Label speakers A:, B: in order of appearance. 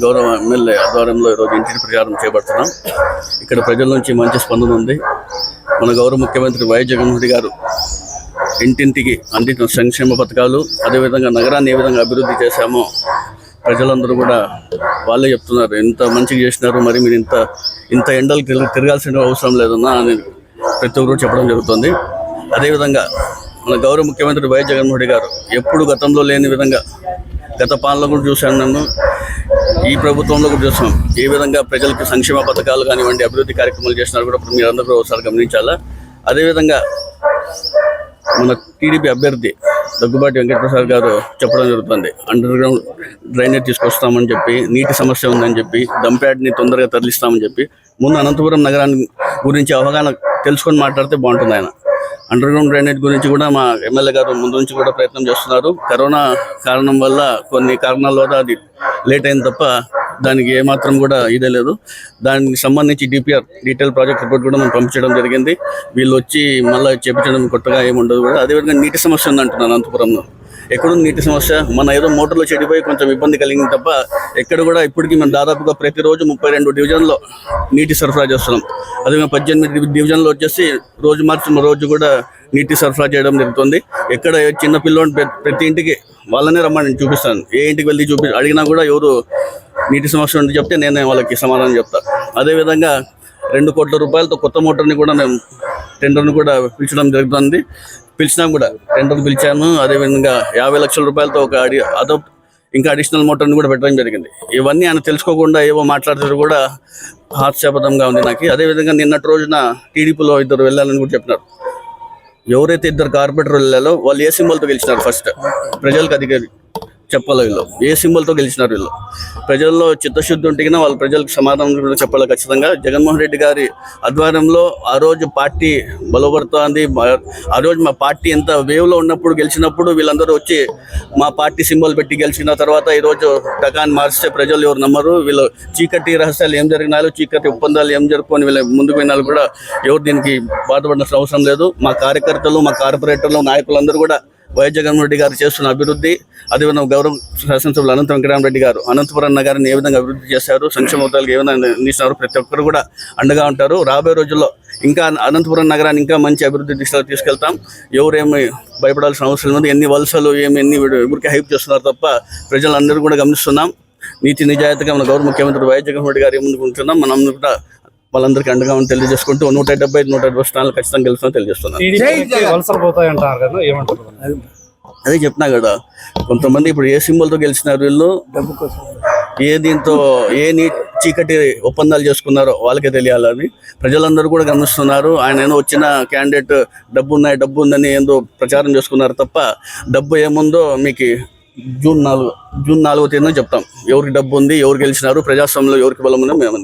A: గౌరవ ఎమ్మెల్యే ఆధ్వర్యంలో ఈరోజు ఇంటిని ప్రచారం చేపడుతున్నాం ఇక్కడ ప్రజల నుంచి మంచి స్పందన ఉంది. మన గౌరవ ముఖ్యమంత్రి వైఎస్ జగన్మోహన్ గారు ఇంటింటికి అందించిన సంక్షేమ పథకాలు అదేవిధంగా నగరాన్ని ఏ విధంగా అభివృద్ధి చేశామో ప్రజలందరూ కూడా వాళ్ళే చెప్తున్నారు. ఎంత మంచిగా చేసినారు మరి మీరు ఇంత ఇంత ఎండలు తిరగ తిరగాల్సిన అవసరం లేదన్నా అని ప్రతి ఒక్కరు చెప్పడం జరుగుతుంది. అదేవిధంగా మన గౌరవ ముఖ్యమంత్రి వైఎస్ జగన్మోహన్ గారు ఎప్పుడు గతంలో లేని విధంగా గత పాలన కూడా చూశాను నన్ను. ఈ ప్రభుత్వంలో కూడా చూసాం ఏ విధంగా ప్రజలకు సంక్షేమ పథకాలు కానివ్వండి అభివృద్ధి కార్యక్రమాలు చేస్తున్నారు కూడా ఇప్పుడు మీరందరూ ఒకసారి గమనించాలా? అదేవిధంగా మన టీడీపీ అభ్యర్థి దగ్గుబాటి వెంకటప్రసాద్ గారు చెప్పడం జరుగుతుంది. అండర్ గ్రౌండ్ డ్రైనేజ్ తీసుకొస్తామని చెప్పి నీటి సమస్య ఉందని చెప్పి దంపేటని తొందరగా తరలిస్తామని చెప్పి ముందు అనంతపురం నగరాన్ని గురించి అవగాహన తెలుసుకొని మాట్లాడితే బాగుంటుంది ఆయన. అండర్ గ్రౌండ్ డ్రైనేజ్ గురించి కూడా మా ఎమ్మెల్యే గారు ముందు నుంచి కూడా ప్రయత్నం చేస్తున్నారు. కరోనా కారణం వల్ల కొన్ని కారణాల వల్ల అది లేట్ అయింది తప్ప దానికి ఏమాత్రం కూడా ఇదే లేదు. దానికి సంబంధించి డిపిఆర్ డీటెయిల్ ప్రాజెక్ట్ రిపోర్ట్ కూడా మనం పంపించడం జరిగింది. వీళ్ళు వచ్చి మళ్ళీ చేపించడం కొత్తగా ఏముండదు కూడా. అదేవిధంగా నీటి సమస్య ఉంది అంటున్నాను అనంతపురంలో. ఎక్కడుంది నీటి సమస్య? మన ఏదో మోటార్లో చెడిపోయి కొంచెం ఇబ్బంది కలిగింది తప్ప ఎక్కడ కూడా ఇప్పటికీ మనం దాదాపుగా ప్రతిరోజు ముప్పై రెండు డివిజన్లో నీటి సరఫరా చేస్తున్నాం. అదే పద్దెనిమిది డివి- డివిజన్లో వచ్చేసి రోజు మార్చి రోజు కూడా నీటి సరఫరా చేయడం జరుగుతుంది. ఎక్కడ చిన్న పిల్లోని ప్ర- ప్రతి ఇంటికి వాళ్ళనే రమ్మని నేను చూపిస్తాను. ఏ ఇంటికి వెళ్ళి చూపి అడిగినా కూడా ఎవరు నీటి సమస్య ఉంటే చెప్తే నేనే వాళ్ళకి సమాధానం చెప్తాను అదేవిధంగా రెండు కోట్ల రూపాయలతో కొత్త మోటార్ని కూడా మేము టెండర్ను కూడా పిలిచడం జరుగుతుంది. పిలిచినా కూడా టెండర్ పిలిచాను అదేవిధంగా యాభై లక్షల రూపాయలతో ఒక అడి అదో ఇంకా అడిషనల్ మోటార్ని కూడా పెట్టడం జరిగింది. ఇవన్నీ ఆయన తెలుసుకోకుండా ఏవో మాట్లాడుతూ కూడా హాస్యాపదంగా ఉంది నాకు. అదేవిధంగా నిన్నటి రోజున టీడీపీలో ఇద్దరు వెళ్ళాలని కూడా చెప్పినారు. ఎవరైతే ఇద్దరు కార్పొరేటర్ వెళ్ళాలో వాళ్ళు ఏ సింబల్తో గెలిచినారు ఫస్ట్? ప్రజలకు అధికారి. చెప్పాలి వీళ్ళు. ఏ సింబల్తో గెలిచినారు వీళ్ళు? ప్రజల్లో చిత్తశుద్ధి ఉంటే వాళ్ళు ప్రజలకు సమాధానం కూడా చెప్పాలి ఖచ్చితంగా. జగన్మోహన్ రెడ్డి గారి ఆధ్వర్యంలో ఆ రోజు పార్టీ బలపడుతోంది ఆ రోజు మా పార్టీ ఎంత వేవ్లో ఉన్నప్పుడు గెలిచినప్పుడు వీళ్ళందరూ వచ్చి మా పార్టీ సింబల్ పెట్టి గెలిచిన తర్వాత ఈరోజు టకాన్ని మార్చితే ప్రజలు ఎవరు నమ్మరు. వీళ్ళు చీకటి రహస్యాలు ఏం జరిగినాలు చీకటి ఒప్పందాలు ఏం జరుపుకొని వీళ్ళ ముందుకు పోయినాలు కూడా ఎవరు దీనికి బాధపడాల్సిన అవసరం లేదు. మా కార్యకర్తలు మా కార్పొరేటర్లు నాయకులందరూ కూడా వైఎస్ జగన్మోహన్ రెడ్డి గారు చేస్తున్న అభివృద్ధి అదేవిధంగా గౌరవ శాసనసభ్యులు అనంత వెంకటరామరెడ్డి గారు అనంతపురం నగరాన్ని ఏ విధంగా అభివృద్ధి చేశారు సంక్షేమ ఉద్యోగాలు ఏ విధంగా అందిస్తున్నారు ప్రతి ఒక్కరు కూడా అండగా ఉంటారు. రాబోయే రోజుల్లో ఇంకా అనంతపురం నగరాన్ని ఇంకా మంచి అభివృద్ధి దిశలో తీసుకెళ్తాం. ఎవరేమి భయపడాల్సిన అవసరం లేదు. ఎన్ని వలసలు ఏమి ఎన్ని ఊరికి హైప్ చేస్తున్నారు తప్ప ప్రజలందరూ కూడా గమనిస్తున్నాం. నీతి నిజాయితీగా మన గౌరవ ముఖ్యమంత్రి వైఎస్ జగన్మోహన్ రెడ్డి గారు ముందుకు ఉంటున్నాం మనం కూడా వాళ్ళందరికీ అండగా ఉండి తెలియజేసుకుంటూ నూట డెబ్బై నూట డెబ్బై స్థానాలు ఖచ్చితంగా గెలుస్తామని తెలియజేస్తున్నాం
B: టీడీపీ వలసలు పోతాయి అంటారు కదా ఏమంటారు?
A: అదే చెప్పినా కదా కొంతమంది ఇప్పుడు ఏ సింబల్తో గెలిచినారు వీళ్ళు? ఏ దీంతో ఏ నీ చీకటి ఒప్పందాలు చేసుకున్నారో వాళ్ళకే తెలియాలని ప్రజలందరూ కూడా గమనిస్తున్నారు ఆయన ఏదో వచ్చిన క్యాండిడేట్ డబ్బు ఉన్నాయి డబ్బు ఉందని ఏందో ప్రచారం చేసుకున్నారు తప్ప డబ్బు ఏముందో మీకు జూన్ నాలుగు జూన్ నాలుగో తేదీన చెప్తాం. ఎవరికి డబ్బు ఉంది ఎవరు గెలిచినారు ప్రజాస్వామ్యంలో ఎవరికి బలం ఉందో మేము